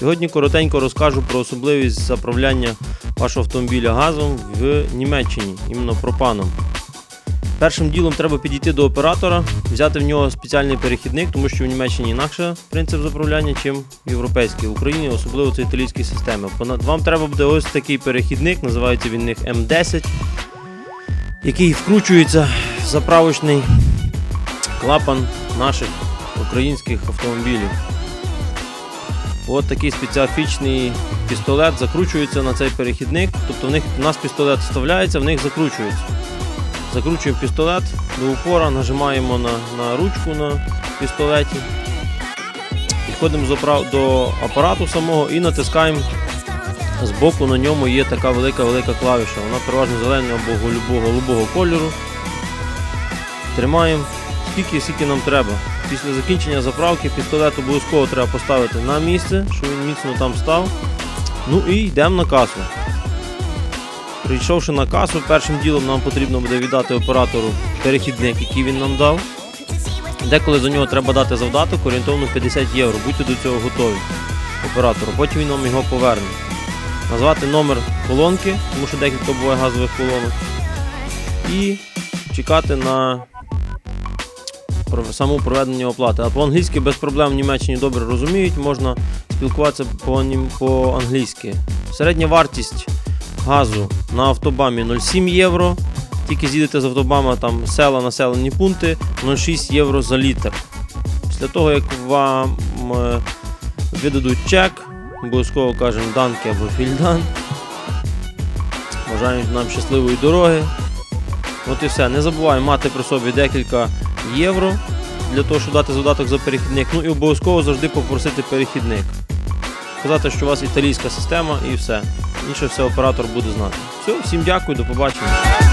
Сьогодні коротенько розкажу про особливість заправляння вашого автомобіля газом в Німеччині, іменно пропаном. Першим ділом треба підійти до оператора, взяти в нього спеціальний перехідник, тому що в Німеччині інакше принцип заправляння, ніж в європейській. В Україні, особливо це італійські системи. Вам треба буде ось такий перехідник, називається він них М10, який вкручується в заправочний клапан наших українських автомобілів. От такий специфічний пістолет закручується на цей перехідник. Тобто в них у нас пістолет вставляється, в них закручується. Закручуємо пістолет до упора, нажимаємо на, на ручку на пістолеті. Підходимо до апарату самого і натискаємо. Збоку на ньому є така велика-велика клавіша. Вона переважно зеленого або голубого, голубого кольору. Тримаємо скільки, скільки нам треба. Після закінчення заправки пістолет обов'язково треба поставити на місце, щоб він міцно там став. Ну і йдемо на касу. Прийшовши на касу, першим ділом нам потрібно буде віддати оператору перехідник, який він нам дав. Деколи за нього треба дати завдаток, орієнтовно 50 євро. Будьте до цього готові оператору. Потім він вам його поверне. Назвати номер колонки, тому що декілька буває газових колонок. І чекати на саму проведення оплати. А по-англійськи без проблем в Німеччині добре розуміють, можна спілкуватися по-англійськи. Середня вартість газу на автобамі 0,7 євро. Тільки з'їдете з автобама там села, населені пункти 0,6 євро за літр. Після того, як вам е, видадуть чек, обов'язково кажемо данки або фільдан. Бажаємо нам щасливої дороги. От і все. Не забувай мати при собі декілька євро для того, щоб дати задаток за перехідник. Ну і обов'язково завжди попросити перехідник. Сказати, що у вас італійська система і все. Інше все оператор буде знати. Все, всім дякую, до побачення.